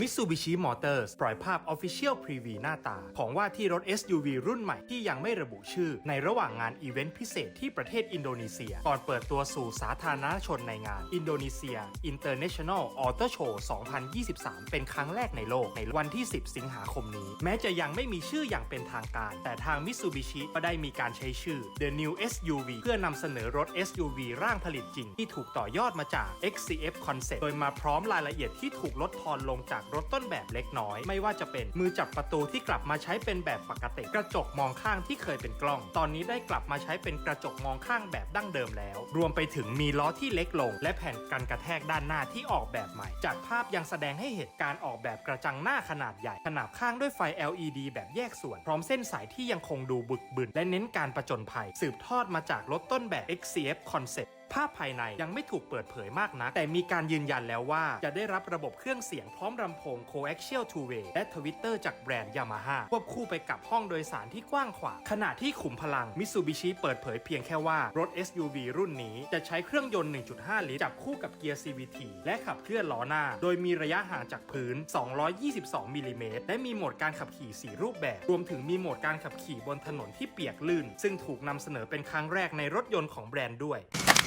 Mitsubishi Motors ปล่อยภาพ Official Preview หน้าตา ของว่าที่รถ SUV รุ่นใหม่ที่ยังไม่ระบุชื่อ ในระหว่างงานอีเวนต์พิเศษที่ประเทศอินโดนีเซีย ก่อนเปิดตัวสู่สาธารณชนในงาน Indonesia International Auto Show 2023 เป็นครั้งแรกในโลกในวันที่ 10 สิงหาคมนี้ แม้จะยังไม่มีชื่ออย่างเป็นทางการ แต่ทาง Mitsubishi ก็ได้มีการใช้ชื่อ The New SUV เพื่อนำเสนอรถ SUV ร่างผลิตจริง ที่ถูกต่อยอดมาจาก XCF Concept โดยมาพร้อมรายละเอียดที่ถูกลดทอนลงจากรถต้นแบบเล็กน้อย ไม่ว่าจะเป็นมือจับประตูที่กลับมาใช้เป็นแบบปกติ กระจกมองข้างที่เคยเป็นกล้อง ตอนนี้ได้กลับมาใช้เป็นกระจกมองข้างแบบดั้งเดิมแล้ว รวมไปถึงมีล้อที่เล็กลง และแผ่นกันกระแทกด้านหน้าที่ออกแบบใหม่ จากภาพยังแสดงให้เห็นการออกแบบกระจังหน้าขนาดใหญ่ ขนาบข้างด้วยไฟ LED แบบแยกส่วน พร้อมเส้นสายที่ยังคงดูบึกบึนและเน้นการประจนภัย สืบทอดมาจากรถต้นแบบ XCF Concept ภาพภายในยังไม่ถูกเปิดเผยมากนัก แต่มีการยืนยันแล้วว่า จะได้รับระบบเครื่องเสียงพร้อมลำโพง Coaxial Two-Way และทวิตเตอร์จากแบรนด์ Yamaha ควบคู่ไปกับห้องโดยสารที่กว้างขวางขณะที่ขุมพลัง Mitsubishi เปิดเผยเพียงแค่ว่ารถ SUV รุ่นนี้จะใช้เครื่องยนต์ 1.5 ลิตรจับคู่กับเกียร์ CVT และขับเคลื่อนล้อหน้า โดยมีระยะห่างจากพื้น 222 มิลลิเมตร และมีโหมดการขับขี่ 4 รูปแบบ รวมถึงมีโหมดการขับขี่บนถนนที่เปียกลื่น ซึ่งถูกนำเสนอเป็นครั้งแรกในรถยนต์ของแบรนด์ด้วย